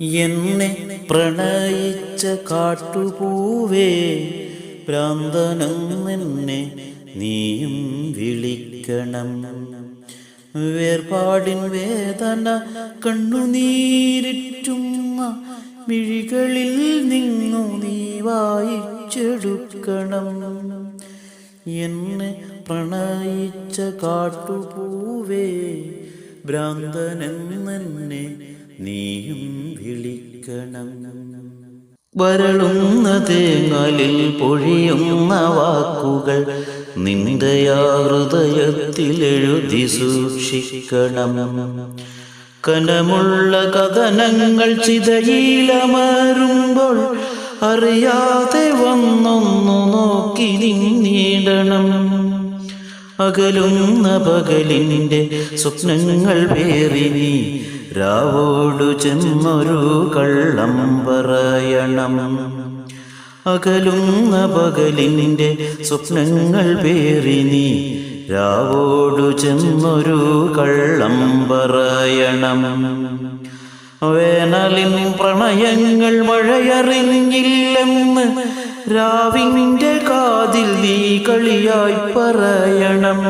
എന്നെ പ്രണയിച്ച കാട്ടുപൂവേ പ്രാന്തനെന്നെ നീയും വിളിക്കണം. വേർപാടിൻ വേദന കണ്ണുനീരിറ്റുന്ന മിഴികളിൽ നിന്നു നീ വായിച്ചെടുക്കണം. എന്നെ പ്രണയിച്ച കാട്ടുപൂവേ ഭ്രാന്തനെന്നെ നീയും വിളിക്കണം. വരളുന്ന തേങ്ങലിൽ പൊഴിയുന്ന വാക്കുകൾ നിന്റെ ആ സൂക്ഷിക്കണം. കനമുള്ള കഥനങ്ങൾ ചിതയിലമരുമ്പോൾ അറിയാതെ വന്നൊന്നു നോക്കി നീടണം അകലുന്ന പകലിന്റെ സ്വപ്നങ്ങൾ പേറി നീ രാവോടു ചെന്നൊരു കള്ളം പറയണം. അകലുന്ന പകലിന്റെ സ്വപ്നങ്ങൾ പേറി നീ രാവോടു ചെന്നൊരു കള്ളം പറയണം. വേനലിൻ പ്രണയങ്ങൾ മഴയറിഞ്ഞില്ലെന്ന് രാവിന്റെ കാതിൽ നീ കളിയായി പറയണം.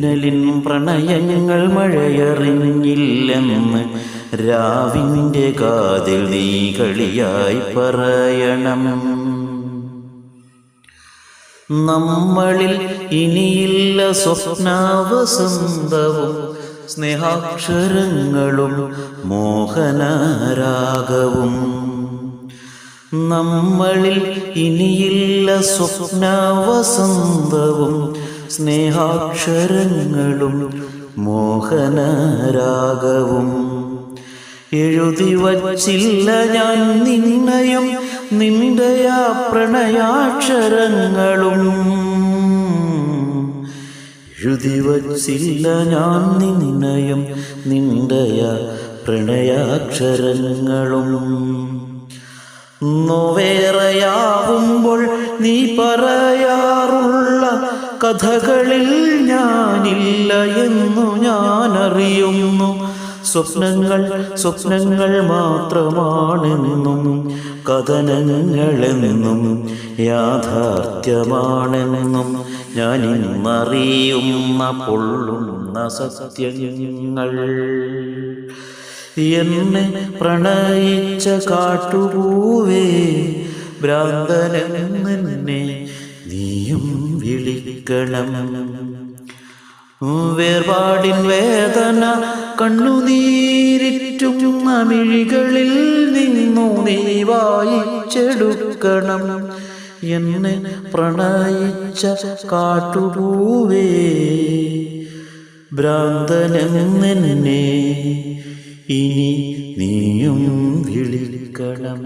വേനലിൻ പ്രണയങ്ങൾ മഴയറിഞ്ഞില്ലെന്ന് രാവിന്റെ കാതിൽ നീ കളിയായി പറയണം. നമ്മളിൽ ഇനിയില്ല സ്വപ്നാവസന്തവും സ്നേഹാക്ഷരങ്ങളും മോഹനരാഗവും. നമ്മളിൽ ഇനിയില്ല സ്വപ്നവസന്തവും സ്നേഹാക്ഷരങ്ങളും മോഹനരാഗവും. എഴുതി വച്ചില്ല ഞാൻ നിന്നയും നിന്റെ പ്രണയാക്ഷരങ്ങളും. എഴുതി വച്ചില്ല ഞാൻ നിന്നയും നിന്റെ പ്രണയാക്ഷരങ്ങളും. നോവേറെയാവുമ്പോൾ നീ പറയാറുള്ള കഥകളിൽ ഞാനില്ല എന്നു ഞാനറിയുന്നു. സ്വപ്നങ്ങൾ സ്വപ്നങ്ങൾ മാത്രമാണെന്നും കഥനങ്ങളെന്നും യാഥാർത്ഥ്യമാണെന്നും ഞാൻ ഇന്നറിയുന്ന പൊള്ളുന്ന സത്യങ്ങൾ. എന്നെ പ്രണയിച്ച കാട്ടുപൂവേ ഭ്രാന്തനെന്നെ നീയും വിളിക്കണം വേർപാടിൻ വേദന കണ്ണുനീരിറ്റുന്ന മിഴികളിൽ നിന്നു നീ വായിച്ചെടുക്കണം. എന്നെ പ്രണയിച്ച കാട്ടുപൂവേ ഭ്രാന്തനെന്നെ ഇനി നീയും വിളിക്കണം.